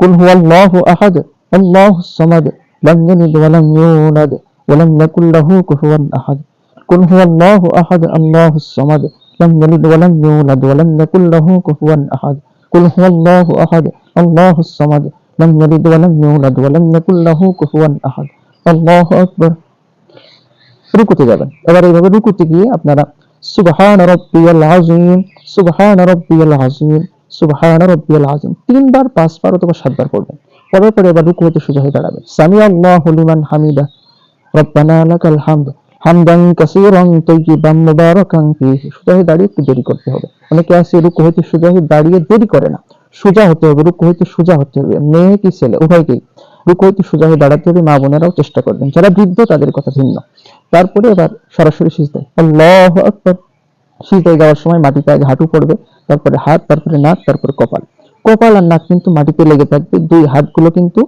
قل هو الله أحد الله الصمد لم يلد ولم يولد ولم يكن له كفوا أحد قل هو الله أحد الله الصمد لم يلد ولم يولد ولم يكن له كفوا أحد قل هو الله أحد الله الصمد لم يلد ولم يولد ولم يكن له كفوا أحد الله أكبر রুকুতে যাবেন এবার এইভাবে রুকুতে গিয়ে আপনারা সুবহান রব্বিয়াল আযীম সুবহান রব্বিয়াল আযীম রব্বিয়াল আযীম। তিনবার, পাঁচবার অথবা সাতবার পরে এবার রুকু হতে সোজা হয়ে সামি আল্লাহু হামিদা। রব্বানা হামদ। হামদান মুবারাকান। সোজা হয়ে দাঁড়িয়ে একটু দেরি করতে হবে। অনেকে আছে রুকু সোজা হয়ে দাঁড়িয়ে দেরি করে না। সোজা হতে হবে, রুকু হইতে সোজা হতে হবে। মেয়ে কি ছেলে? উভয়কেই রুকু হইতে সোজা হয়ে দাঁড়াতে হবে, মা বোনেরাও চেষ্টা করবেন। যারা বৃদ্ধ তাদের কথা ভিন্ন। তারপরে এবার সরাসরি সিজদায়, আল্লাহ আকবার। সিজদায় যাওয়ার সময় মাটিতে আগে হাঁটু পড়বে, তারপরে হাত, তারপরে নাক, তারপরে কপাল। কপাল আর নাক কিন্তু মাটিতে লেগে থাকবে, দুই হাতগুলো কিন্তু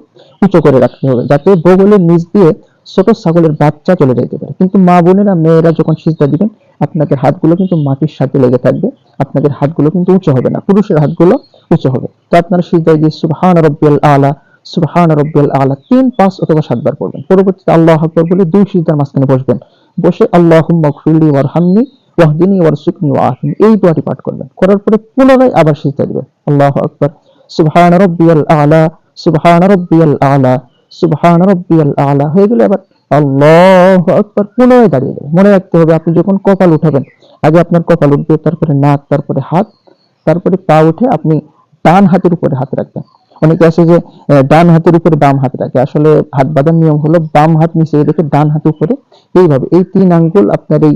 উঁচু করে রাখতে হবে যাতে বগলের নিচ দিয়ে ছোট ছাগলের বাচ্চা চলে যেতে পারে। কিন্তু মা বোনেরা, মেয়েরা যখন সিজদা দিবেন, আপনাদের হাতগুলো কিন্তু মাটির সাথে লেগে থাকবে, আপনাদের হাতগুলো কিন্তু উঁচু হবে না, পুরুষের হাতগুলো উঁচু হবে। তো আপনারা সিজদায় দিয়ে সুবহান রব্বিয়াল আলা, সুবহান রব্বিয়াল আলা তিন, পাঁচ অথবা সাতবার পড়বেন। পরবর্তীতে আল্লাহ আকবার বলে দুই সিজদার মাঝখানে বসবেন। বসে আল্লাহুম্মা গফিরলি ওয়ারহামনি ওয়াহদিনি ওয়ারসুকনি এই দোয়াটি পাঠ করবেন। করার পরে পুনরায় আবার সিজদা দিবেন আল্লাহু আকবার। সুবহান রব্বিয়াল আলা, সুবহান রব্বিয়াল আলা, সুবহান রব্বিয়াল আলা। হয়ে গেলে আবার আল্লাহু আকবার। পুনরায় দাঁড়িয়ে যাবেন মনে রাখতে হবে আপনি যখন কপাল উঠাবেন, আগে আপনার কপাল উঠবে, তারপরে নাক, তারপরে হাত, তারপরে পা উঠে আপনি ডান হাতের উপরে হাত রাখবেন। অনেকে আছে যে ডান হাতের উপরে বাম হাত রাখে। আসলে হাত বাঁধার নিয়ম হলো বাম হাত নিচে রেখে ডান হাত উপরে। এইভাবে এই তিন আঙ্গুল আপনার এই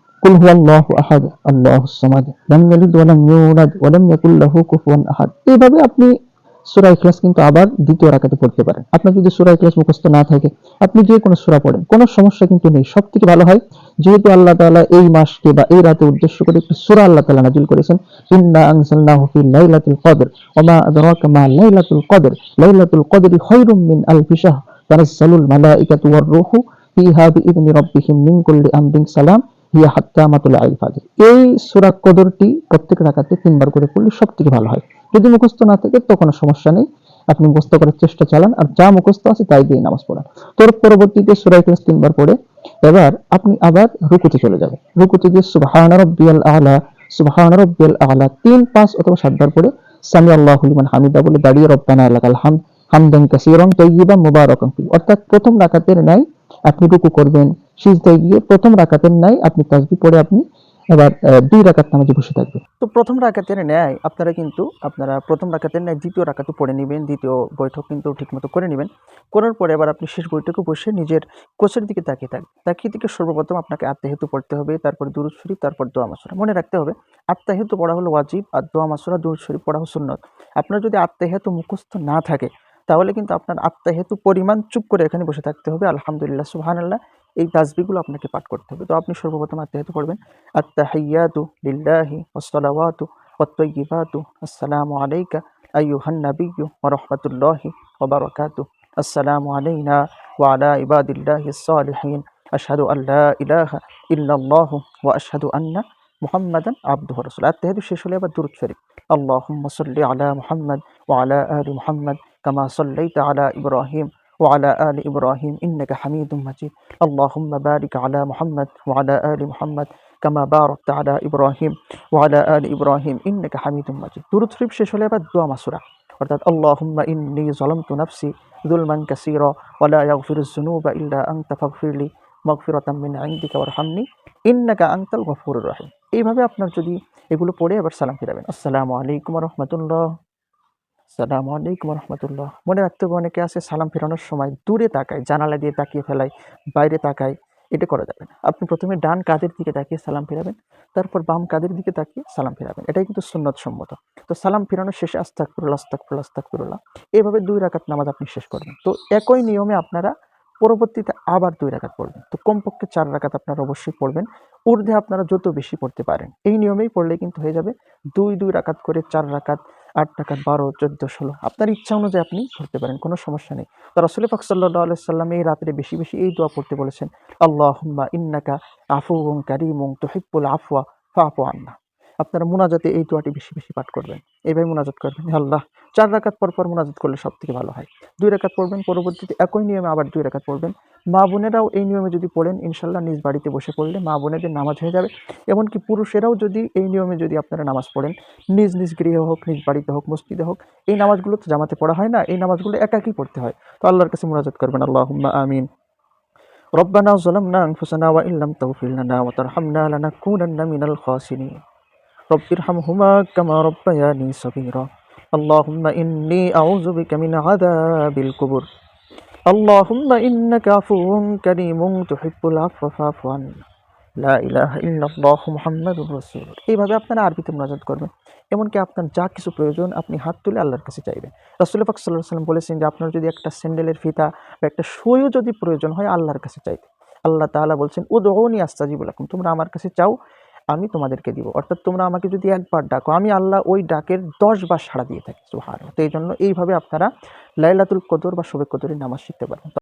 قل هو الله احد الله الصمد, لم يلد ولم يولد ولم يكن له كفوا احد এইভাবে আপনি সূরা ইখলাস কিন্তু আবার দ্বিতীয় রাকাতে পড়তে পারেন। আপনার যদি সূরা ইখলাস মুখস্থ না থাকে, আপনি যে কোনো সূরা পড়েন, কোনো সমস্যা কিন্তু নেই, সবথেকে ভালো হয় যেহেতু আল্লাহ তাআলা এই মাসকে বা এই রাতে উদ্দেশ্য করে একটি সূরা আল্লাহ তাআলা নাযিল করেছেন, ইন্না আনসালনাহু ফি লাইলাতুল কদর, ওয়া মা আদরাকা মা লাইলাতুল কদর, লাইলাতুল কদরি খায়রুম মিন আলফি শাহর সালুল মালাইকাতু ওয়ার রূহু ফিহা বিইذن রাব্বিহিম মিন কুল্লি আমরিন সালাম। হিয়া হাত্তা মাতুল আল ফাজির। এই সূরা কদরটি প্রত্যেক রাকাতে তিনবার করে পড়লে সবথেকে ভালো হয়। যদি মুখস্থ না থাকে, তো কোনো সমস্যা নেই। আপনি মুখস্থ করার চেষ্টা চালান, আর যা মুখস্থ আছে তাই দিয়ে নামাজ পড়ান। তোর পরবর্তীতে সূরা ইখলাস তিনবার পড়ে, এবার আপনি আবার রুকুতে চলে যাবেন। রুকুতে গিয়ে সুবহান রাব্বিয়াল আলা, সুবহান রাব্বিয়াল আলা তিন, পাঁচ অথবা সাতবার পড়ে সামি আল্লাহু লিমান হামিদা বলে দাঁড়িয়ে রব্বানা লাকাল হামদ হামদান কাসীরান তাইয়িবান মুবারাকান অর্থাৎ প্রথম রাকাতের ন্যায় আপনি রুকু করবেন। সিজদায় গিয়ে প্রথম রাকাতের ন্যায় আপনি তাসবিহ পড়ে আপনি আহ, দুই রাকাত নামাজে বসে থাকবেন। তো প্রথম রাকাতের ন্যায় আপনারা কিন্তু আপনারা প্রথম রাকাতের ন্যায় দ্বিতীয় রাকাতে পড়ে নেবেন দ্বিতীয় বৈঠক কিন্তু ঠিকমতো করে নেবেন। করার পরে এবার আপনি শেষ বৈঠকে বসে নিজের কোচের দিকে তাকিয়ে থাকবেন। তাকিয়ে দিকে সর্বপ্রথম আপনাকে আত্মাহেতু পড়তে হবে তারপর দুরুদ শরীফ তারপর দোয়া মাসুরা। মনে রাখতে হবে আত্মাহেতু পড়া হলো ওয়াজিব আর দোয়া মাসুরা দুরুদ শরীফ পড়া হলো সুন্নত। আপনার যদি আত্মাহেতু মুখস্থ না থাকে তাহলে কিন্তু আপনার আত্মাহেতু পরিমাণ চুপ করে এখানে বসে থাকতে হবে। আলহামদুলিল্লাহ, সুবহানাল্লাহ, এই তাসবিগুলো আপনাকে পাঠ করতে হবে। তো আপনি সর্বপ্রথম আত্মা আত্মাহেতু পড়বেন। আত্তাহিয়াতু লিল্লাহি ওয়াসসালাওয়াতু ওয়াত্তাইয়িবাতু আসসালামু আলাইকা আইয়ুহান নাবিয়্যু ওয়া রাহমাতুল্লাহি ওয়া বারাকাতুহু আসসালামু আলাইনা ওয়া আলা ইবাদিল্লাহিস সালিহিন আশহাদু আল্লা ইলাহা ইল্লাল্লাহু ওয়া আশহাদু আন্না মুহাম্মাদান আবদুহু রাসূলুহু। আত্তাহিয়াতু শেষ হলে আবার দুরূদ শরীফ। আল্লাহুম্মা সাল্লি আলা মুহাম্মাদ ওয়া আলা আলি মুহাম্মাদ কামা সাল্লাইতা আলা ইব্রাহিম وعلى آل إبراهيم إنك حميد مجيد اللهم بارك على محمد وعلى آل محمد كما باركت على إبراهيم وعلى آل إبراهيم إنك حميد مجيد দুরূদ শরীফ শেষ হলে আবার দোয়া মাসুরা অর্থাৎ আল্লাহুম্মা ইন্নী যালামতু নাফসি যুলমান কাসীরা ওয়া লা ইয়াগফিরুজ যুনুবা ইল্লা আনতা ফাগফিরলি মাগফিরাতাম মিন ইনদিকা ওয়ারহামনি ইন্নাকা আনতাল গফুরুর রহিম এইভাবে আপনার যদি এগুলো পড়ে এবার সালাম ফিরাবেন আসসালামু আলাইকুম রহমতুল্লাহ আসসালামু আলাইকুম রহমতুল্লাহ মনে রাখতে হবে অনেকে আছে সালাম ফেরানোর সময় দূরে তাকায়, জানালা দিয়ে তাকিয়ে ফেলায়, বাইরে তাকায়, এটা করা যাবে আপনি প্রথমে ডান কাদের দিকে তাকিয়ে সালাম ফেরাবেন, তারপর বাম কাদের দিকে তাকিয়ে সালাম ফেরাবেন। এটাই কিন্তু সুন্নত সম্মত। তো সালাম ফেরানোর শেষে আস্তাক ফিরুল্লাহ আস্তাক ফিরুল্লাহ আস্তাক ফিরুল্লাহ এভাবে দুই রাকাত নামাজ আপনি শেষ করবেন। তো একই নিয়মে আপনারা পরবর্তীতে আবার দুই রাকাত পড়বেন। তো কমপক্ষে চার রাকাত আপনারা অবশ্যই পড়বেন, ঊর্ধ্বে আপনারা যত বেশি পড়তে পারেন। এই নিয়মেই পড়লে কিন্তু হয়ে যাবে দুই দুই রাকাত করে চার রাকাত আট টাকা বারো, চোদ্দ, ষোলো। আপনার ইচ্ছা অনুযায়ী আপনি পড়তে পারেন, কোনো সমস্যা নেই। তো রসুল পাক সাল্লাহ আলাইসাল্লাম এই রাত্রে বেশি বেশি এই দোয়া পড়তে বলেছেন আল্লাহ ইন্নাকা আফু কারিমুং তোহিবুল আফওয়া ফাফু আন্না। আপনারা মুনাজাতে এই দোয়াটি বেশি বেশি পাঠ করবেন এইভাবে মুনাজাত করবেন হে আল্লাহ চার রাকাত পর পর মুনাজাত করলে সব থেকে ভালো হয় দুই রাকাত পড়বেন পরবর্তীতে একই নিয়মে আবার দুই রাকাত পড়বেন মা বোনেরাও এই নিয়মে যদি পড়েন ইনশাল্লাহ নিজ বাড়িতে বসে পড়লে মা বোনেদের নামাজ হয়ে যাবে এমনকি পুরুষেরাও যদি এই নিয়মে যদি আপনারা নামাজ পড়েন নিজ নিজ গৃহে হোক নিজ বাড়িতে হোক মসজিদে হোক এই নামাজগুলো তো জামাতে পড়া হয় না এই নামাজগুলো একাকই পড়তে হয় তো আল্লাহর কাছে মুনাজাত করবেন আল্লাহ আমিন ربنا ظلمنا أنفسنا وإن لم تغفر لنا وترحمنا لنكونن من الخاسرين رب ارحمهما كما ربياني صغيرا اللهم إني أعوذ بك من عذاب القبر اللهم إنك عفو كريم تحب العفو فاعف عنا লা ইলাহা ইল্লাল্লাহু মুহাম্মাদুর রাসূল এইভাবে আপনারা আরবিতে মুনাজাত করবেন এমনকি আপনার যা কিছু প্রয়োজন আপনি হাত তুলে আল্লাহর কাছে চাইবেন রাসূল পাক সাল্লাল্লাহু আলাইহি সাল্লাম বলেছেন যে আপনার যদি একটা স্যান্ডেলের ফিতা বা একটা সুইও যদি প্রয়োজন হয় আল্লাহর কাছে চাইতে আল্লাহ তাআলা বলছেন উদউনি আস্তাজিবু লাকুম তোমরা আমার কাছে চাও আমি তোমাদেরকে দিব। অর্থাৎ তোমরা আমাকে যদি একবার ডাকো, আমি আল্লাহ ওই ডাকের দশ বার সাড়া দিয়ে থাকি সুহান তো এই জন্য এইভাবে আপনারা লাইলাতুল কদর বা শোভে কদরের নামাজ শিখতে পারেন।